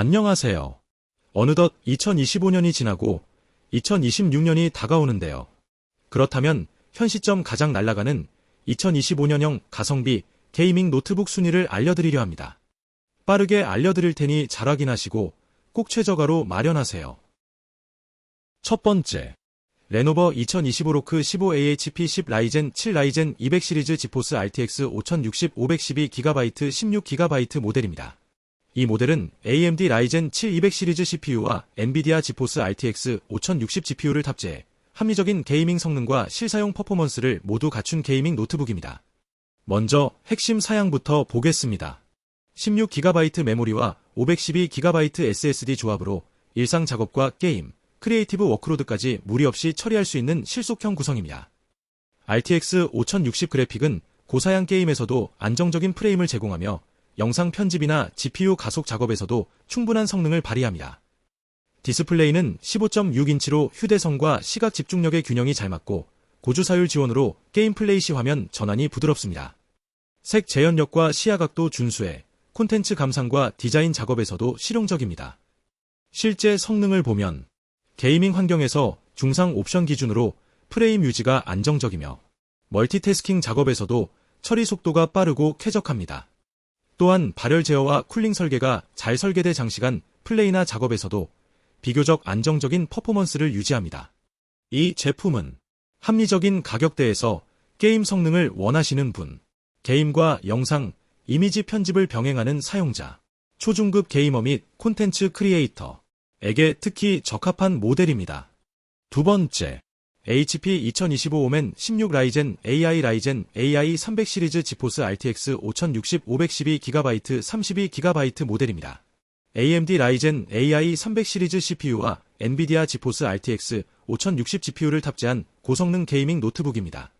안녕하세요. 어느덧 2025년이 지나고 2026년이 다가오는데요. 그렇다면 현 시점 가장 날아가는 2025년형 가성비 게이밍 노트북 순위를 알려드리려 합니다. 빠르게 알려드릴 테니 잘 확인하시고 꼭 최저가로 마련하세요. 첫 번째, 레노버 2025 로크 15AHP10 라이젠 7 라이젠 200 시리즈 지포스 RTX 5060 512GB 16GB 모델입니다. 이 모델은 AMD 라이젠 7 200 시리즈 CPU와 엔비디아 지포스 RTX 5060 GPU를 탑재해 합리적인 게이밍 성능과 실사용 퍼포먼스를 모두 갖춘 게이밍 노트북입니다. 먼저 핵심 사양부터 보겠습니다. 16GB 메모리와 512GB SSD 조합으로 일상 작업과 게임, 크리에이티브 워크로드까지 무리 없이 처리할 수 있는 실속형 구성입니다. RTX 5060 그래픽은 고사양 게임에서도 안정적인 프레임을 제공하며 영상 편집이나 GPU 가속 작업에서도 충분한 성능을 발휘합니다. 디스플레이는 15.6인치로 휴대성과 시각 집중력의 균형이 잘 맞고 고주사율 지원으로 게임 플레이 시 화면 전환이 부드럽습니다. 색 재현력과 시야각도 준수해 콘텐츠 감상과 디자인 작업에서도 실용적입니다. 실제 성능을 보면 게이밍 환경에서 중상 옵션 기준으로 프레임 유지가 안정적이며 멀티태스킹 작업에서도 처리 속도가 빠르고 쾌적합니다. 또한 발열 제어와 쿨링 설계가 잘 설계돼 장시간 플레이나 작업에서도 비교적 안정적인 퍼포먼스를 유지합니다. 이 제품은 합리적인 가격대에서 게임 성능을 원하시는 분, 게임과 영상, 이미지 편집을 병행하는 사용자, 초중급 게이머 및 콘텐츠 크리에이터, 에게 특히 적합한 모델입니다. 두 번째, HP 2025 오멘 16 라이젠 AI 라이젠 AI 300 시리즈 지포스 RTX 5060 512GB 32GB 모델입니다. AMD 라이젠 AI 300 시리즈 CPU와 엔비디아 지포스 RTX 5060 GPU를 탑재한 고성능 게이밍 노트북입니다.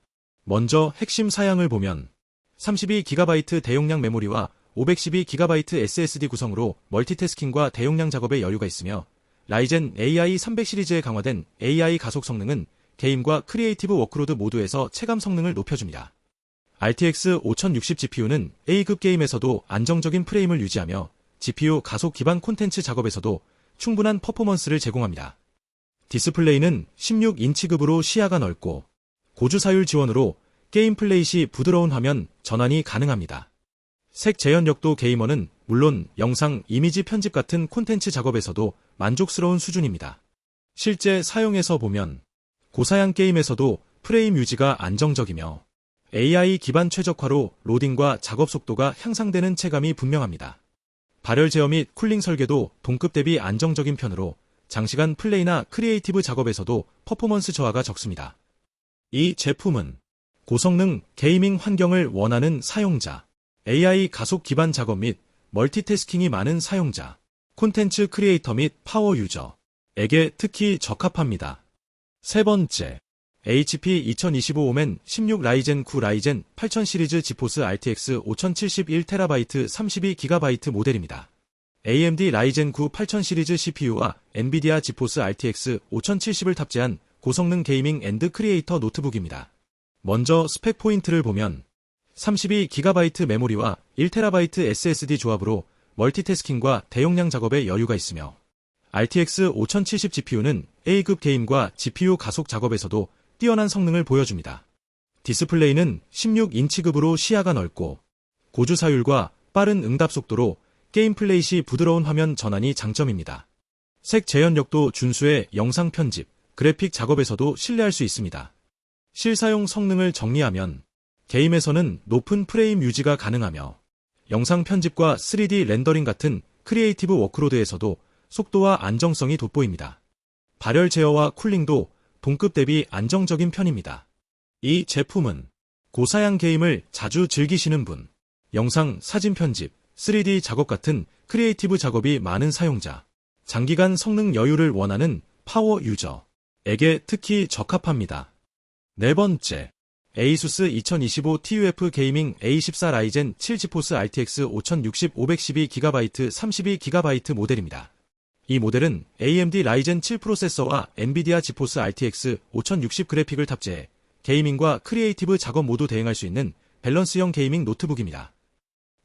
먼저 핵심 사양을 보면 32GB 대용량 메모리와 512GB SSD 구성으로 멀티태스킹과 대용량 작업에 여유가 있으며 라이젠 AI 300 시리즈에 강화된 AI 가속 성능은 게임과 크리에이티브 워크로드 모두에서 체감 성능을 높여줍니다. RTX 5060 GPU는 A급 게임에서도 안정적인 프레임을 유지하며 GPU 가속 기반 콘텐츠 작업에서도 충분한 퍼포먼스를 제공합니다. 디스플레이는 16인치급으로 시야가 넓고 고주사율 지원으로 게임 플레이 시 부드러운 화면 전환이 가능합니다. 색 재현력도 게이머는 물론 영상, 이미지 편집 같은 콘텐츠 작업에서도 만족스러운 수준입니다. 실제 사용해서 보면 고사양 게임에서도 프레임 유지가 안정적이며 AI 기반 최적화로 로딩과 작업 속도가 향상되는 체감이 분명합니다. 발열 제어 및 쿨링 설계도 동급 대비 안정적인 편으로 장시간 플레이나 크리에이티브 작업에서도 퍼포먼스 저하가 적습니다. 이 제품은 고성능 게이밍 환경을 원하는 사용자, AI 가속 기반 작업 및 멀티태스킹이 많은 사용자, 콘텐츠 크리에이터 및 파워 유저에게 특히 적합합니다. 세 번째, HP 2025 오멘 16 라이젠 9 라이젠 8000 시리즈 지포스 RTX 5071TB 32GB 모델입니다. AMD 라이젠 9 8000 시리즈 CPU와 엔비디아 지포스 RTX 5070을 탑재한 고성능 게이밍 앤드 크리에이터 노트북입니다. 먼저 스펙 포인트를 보면 32GB 메모리와 1TB SSD 조합으로 멀티태스킹과 대용량 작업에 여유가 있으며 RTX 5070 GPU는 A급 게임과 GPU 가속 작업에서도 뛰어난 성능을 보여줍니다. 디스플레이는 16인치급으로 시야가 넓고 고주사율과 빠른 응답 속도로 게임 플레이 시 부드러운 화면 전환이 장점입니다. 색 재현력도 준수해 영상 편집, 그래픽 작업에서도 신뢰할 수 있습니다. 실사용 성능을 정리하면 게임에서는 높은 프레임 유지가 가능하며 영상 편집과 3D 렌더링 같은 크리에이티브 워크로드에서도 속도와 안정성이 돋보입니다. 발열 제어와 쿨링도 동급 대비 안정적인 편입니다. 이 제품은 고사양 게임을 자주 즐기시는 분, 영상, 사진 편집, 3D 작업 같은 크리에이티브 작업이 많은 사용자, 장기간 성능 여유를 원하는 파워 유저에게 특히 적합합니다. 네 번째, 에이수스 2025 TUF 게이밍 A14 라이젠 7 지포스 RTX 5060 512GB 32GB 모델입니다. 이 모델은 AMD 라이젠 7 프로세서와 엔비디아 지포스 RTX 5060 그래픽을 탑재해 게이밍과 크리에이티브 작업 모두 대행할 수 있는 밸런스형 게이밍 노트북입니다.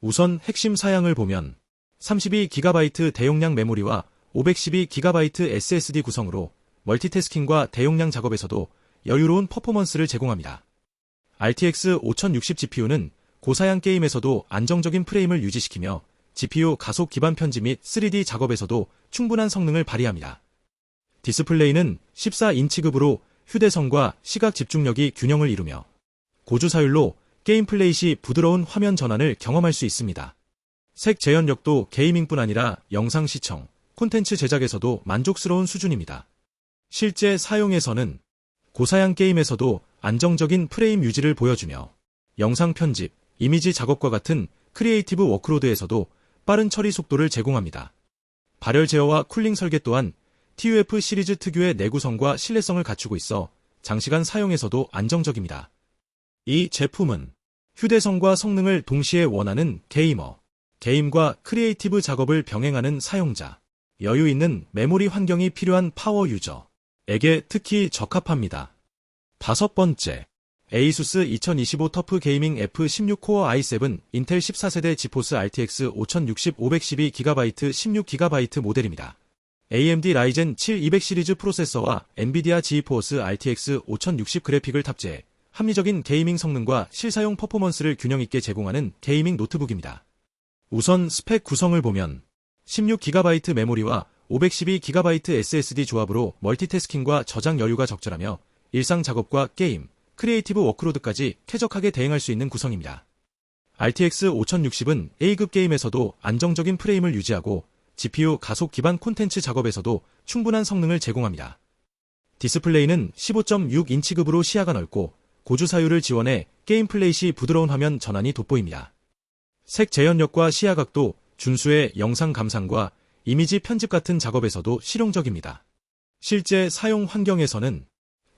우선 핵심 사양을 보면 32GB 대용량 메모리와 512GB SSD 구성으로 멀티태스킹과 대용량 작업에서도 여유로운 퍼포먼스를 제공합니다. RTX 5060 GPU는 고사양 게임에서도 안정적인 프레임을 유지시키며 GPU 가속 기반 편집 및 3D 작업에서도 충분한 성능을 발휘합니다. 디스플레이는 14인치급으로 휴대성과 시각 집중력이 균형을 이루며 고주 사율로 게임 플레이 시 부드러운 화면 전환을 경험할 수 있습니다. 색 재현력도 게이밍뿐 아니라 영상 시청, 콘텐츠 제작에서도 만족스러운 수준입니다. 실제 사용에서는 고사양 게임에서도 안정적인 프레임 유지를 보여주며 영상 편집, 이미지 작업과 같은 크리에이티브 워크로드에서도 빠른 처리 속도를 제공합니다. 발열 제어와 쿨링 설계 또한 TUF 시리즈 특유의 내구성과 신뢰성을 갖추고 있어 장시간 사용에서도 안정적입니다. 이 제품은 휴대성과 성능을 동시에 원하는 게이머, 게임과 크리에이티브 작업을 병행하는 사용자, 여유 있는 메모리 환경이 필요한 파워 유저에게 특히 적합합니다. 다섯 번째, 에이수스 2025 터프 게이밍 F16 코어 i7 인텔 14세대 지포스 RTX 5060 512GB 16GB 모델입니다. AMD 라이젠 7 200 시리즈 프로세서와 엔비디아 지포스 RTX 5060 그래픽을 탑재해 합리적인 게이밍 성능과 실사용 퍼포먼스를 균형 있게 제공하는 게이밍 노트북입니다. 우선 스펙 구성을 보면 16GB 메모리와 512GB SSD 조합으로 멀티태스킹과 저장 여유가 적절하며 일상 작업과 게임, 크리에이티브 워크로드까지 쾌적하게 대행할 수 있는 구성입니다. RTX 5060은 A급 게임에서도 안정적인 프레임을 유지하고 GPU 가속 기반 콘텐츠 작업에서도 충분한 성능을 제공합니다. 디스플레이는 15.6인치급으로 시야가 넓고 고주 사율을 지원해 게임 플레이 시 부드러운 화면 전환이 돋보입니다. 색 재현력과 시야 각도 준수의 영상 감상과 이미지 편집 같은 작업에서도 실용적입니다. 실제 사용 환경에서는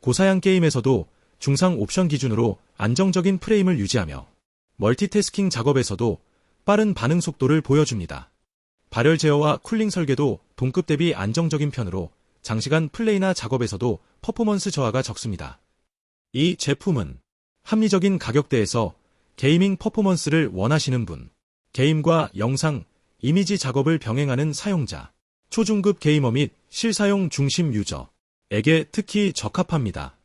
고사양 게임에서도 중상 옵션 기준으로 안정적인 프레임을 유지하며 멀티태스킹 작업에서도 빠른 반응 속도를 보여줍니다. 발열 제어와 쿨링 설계도 동급 대비 안정적인 편으로 장시간 플레이나 작업에서도 퍼포먼스 저하가 적습니다. 이 제품은 합리적인 가격대에서 게이밍 퍼포먼스를 원하시는 분, 게임과 영상, 이미지 작업을 병행하는 사용자, 초중급 게이머 및 실사용 중심 유저에게 특히 적합합니다.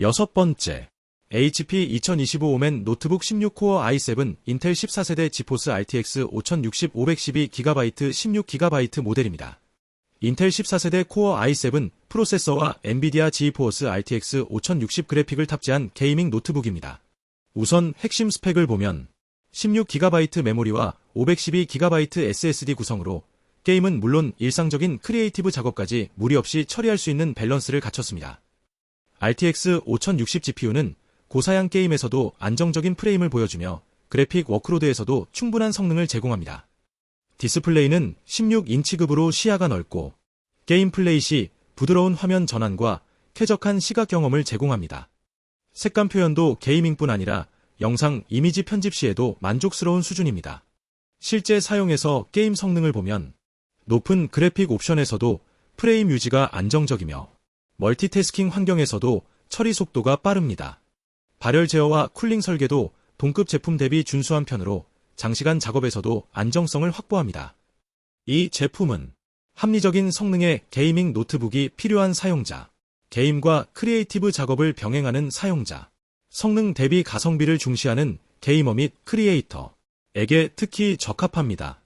여섯 번째, HP 2025 오멘 노트북 16코어 i7 인텔 14세대 지포스 RTX 5060 512GB 16GB 모델입니다. 인텔 14세대 코어 i7 프로세서와 엔비디아 지포스 RTX 5060 그래픽을 탑재한 게이밍 노트북입니다. 우선 핵심 스펙을 보면 16GB 메모리와 512GB SSD 구성으로 게임은 물론 일상적인 크리에이티브 작업까지 무리 없이 처리할 수 있는 밸런스를 갖췄습니다. RTX 5060 GPU는 고사양 게임에서도 안정적인 프레임을 보여주며 그래픽 워크로드에서도 충분한 성능을 제공합니다. 디스플레이는 16인치급으로 시야가 넓고 게임 플레이 시 부드러운 화면 전환과 쾌적한 시각 경험을 제공합니다. 색감 표현도 게이밍뿐 아니라 영상, 이미지 편집 시에도 만족스러운 수준입니다. 실제 사용에서 게임 성능을 보면 높은 그래픽 옵션에서도 프레임 유지가 안정적이며 멀티태스킹 환경에서도 처리 속도가 빠릅니다. 발열 제어와 쿨링 설계도 동급 제품 대비 준수한 편으로 장시간 작업에서도 안정성을 확보합니다. 이 제품은 합리적인 성능의 게이밍 노트북이 필요한 사용자, 게임과 크리에이티브 작업을 병행하는 사용자, 성능 대비 가성비를 중시하는 게이머 및 크리에이터에게 특히 적합합니다.